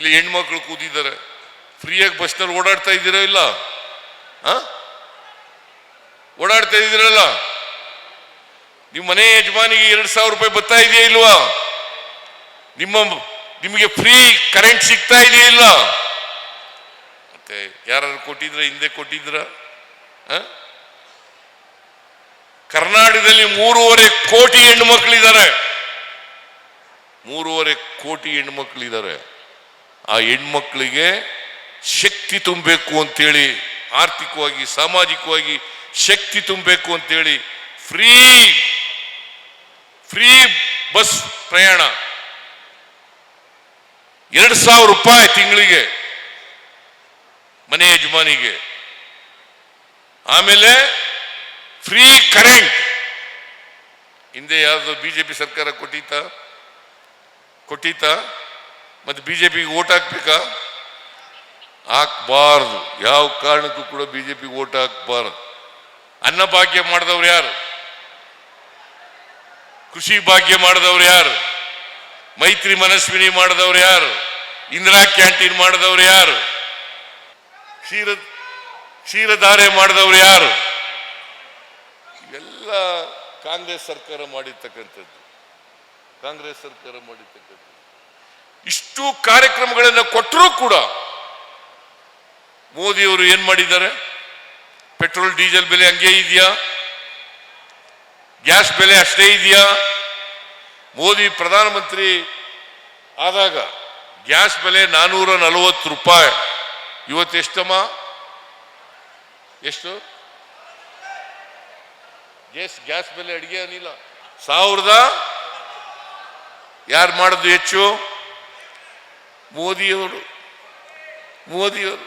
ಇಲ್ಲಿ ಹೆಣ್ಮಕ್ಳು ಕೂತಿದ್ದಾರೆ. ಫ್ರೀಯಾಗಿ ಬಸ್ನಲ್ಲಿ ಓಡಾಡ್ತಾ ಇದ್ದೀರಾ ಇಲ್ಲ? ಓಡಾಡ್ತಾ ಇದ್ದೀರಲ್ಲ ನಿಮ್ಮ ಮನೆ ಯಜಮಾನಿಗೆ ಎರಡು ಸಾವಿರ ರೂಪಾಯಿ ಬರ್ತಾ ಇದೆಯಾ ಇಲ್ವಾ? ನಿಮ್ಮ ನಿಮಗೆ ಫ್ರೀ ಕರೆಂಟ್ ಸಿಗ್ತಾ ಇದೆಯಾ ಇಲ್ಲ? ಮತ್ತೆ ಯಾರು ಕೊಟ್ಟಿದ್ರ, ಹಿಂದೆ ಕೊಟ್ಟಿದ್ರ? ಕರ್ನಾಟಕದಲ್ಲಿ ಮೂರುವರೆ ಕೋಟಿ ಹೆಣ್ಣು ಮಕ್ಕಳಿದ್ದಾರೆ ಮೂರುವರೆ ಕೋಟಿ ಹೆಣ್ಮಕ್ಳಿದ್ದಾರೆ. ಆ ಹೆಣ್ಮಕ್ಳಿಗೆ ಶಕ್ತಿ ತುಂಬಬೇಕು ಅಂತೇಳಿ, ಆರ್ಥಿಕವಾಗಿ, ಸಾಮಾಜಿಕವಾಗಿ ಶಕ್ತಿ ತುಂಬಬೇಕು ಅಂತೇಳಿ ಫ್ರೀ ಫ್ರೀ ಬಸ್ ಪ್ರಯಾಣ. ಎರಡು ಸಾವಿರ ರೂಪಾಯಿ ತಿಂಗಳಿಗೆ ಮನೆ ಯಜಮಾನಿಗೆ. ಆಮೇಲೆ ಫ್ರೀ ಕರೆಂಟ್. ಹಿಂದೆ ಯಾವುದು ಬಿಜೆಪಿ ಸರ್ಕಾರ ಕೊಟ್ಟಿತ ಕೊಟ್ಟಿತ್ತ? ಮತ್ತೆ ಪಿಗೆ ಓಟ್ ಹಾಕ್ಬೇಕಾ? ಹಾಕ್ಬಾರ್ದು. ಯಾವ ಕಾರಣಕ್ಕೂ ಕೂಡ ಬಿಜೆಪಿ ಓಟ್ ಹಾಕ್ಬಾರ್ದು. ಅನ್ನ ಭಾಗ್ಯ ಮಾಡಿದವ್ರು ಯಾರು? ಕೃಷಿ ಭಾಗ್ಯ ಮಾಡಿದವ್ರು ಯಾರು? ಮೈತ್ರಿ ಮನಸ್ವಿನಿ ಮಾಡಿದವ್ರು ಯಾರು? ಇಂದಿರಾ ಕ್ಯಾಂಟೀನ್ ಮಾಡಿದವ್ರು ಯಾರು? ಕ್ಷೀರ ಕ್ಷೀರಧಾರೆ ಮಾಡಿದವ್ರು ಯಾರು? ಇವೆಲ್ಲ ಕಾಂಗ್ರೆಸ್ ಸರ್ಕಾರ ಮಾಡಿರ್ತಕ್ಕಂಥದ್ದು. ಕಾಂಗ್ರೆಸ್ ಸರ್ಕಾರ ಮಾಡಿರ್ತಕ್ಕಂಥದ್ದು. ಇಷ್ಟು ಕಾರ್ಯಕ್ರಮಗಳನ್ನು ಕೊಟ್ಟರೂ ಕೂಡ ಮೋದಿಯವರು ಏನ್ ಮಾಡಿದ್ದಾರೆ? ಪೆಟ್ರೋಲ್, ಡೀಸೆಲ್ ಬೆಲೆ ಹಂಗೆ ಇದೆಯಾ? ಗ್ಯಾಸ್ ಬೆಲೆ ಅಷ್ಟೇ ಇದೆಯಾ? ಮೋದಿ ಪ್ರಧಾನಮಂತ್ರಿ ಆದಾಗ ಗ್ಯಾಸ್ ಬೆಲೆ ನಾನೂರ ನಲವತ್ತು ರೂಪಾಯಿ. ಇವತ್ತು ಎಷ್ಟಮ್ಮ? ಎಷ್ಟು? ಗ್ಯಾಸ್ ಗ್ಯಾಸ್ ಬೆಲೆ ಅಡಿಗೆ ಅನಿಲ್ಲ ಸಾವಿರದ? ಯಾರು ಮಾಡೋದು ಹೆಚ್ಚು? ಮೋದಿಯವರು ಮೋದಿಯವರು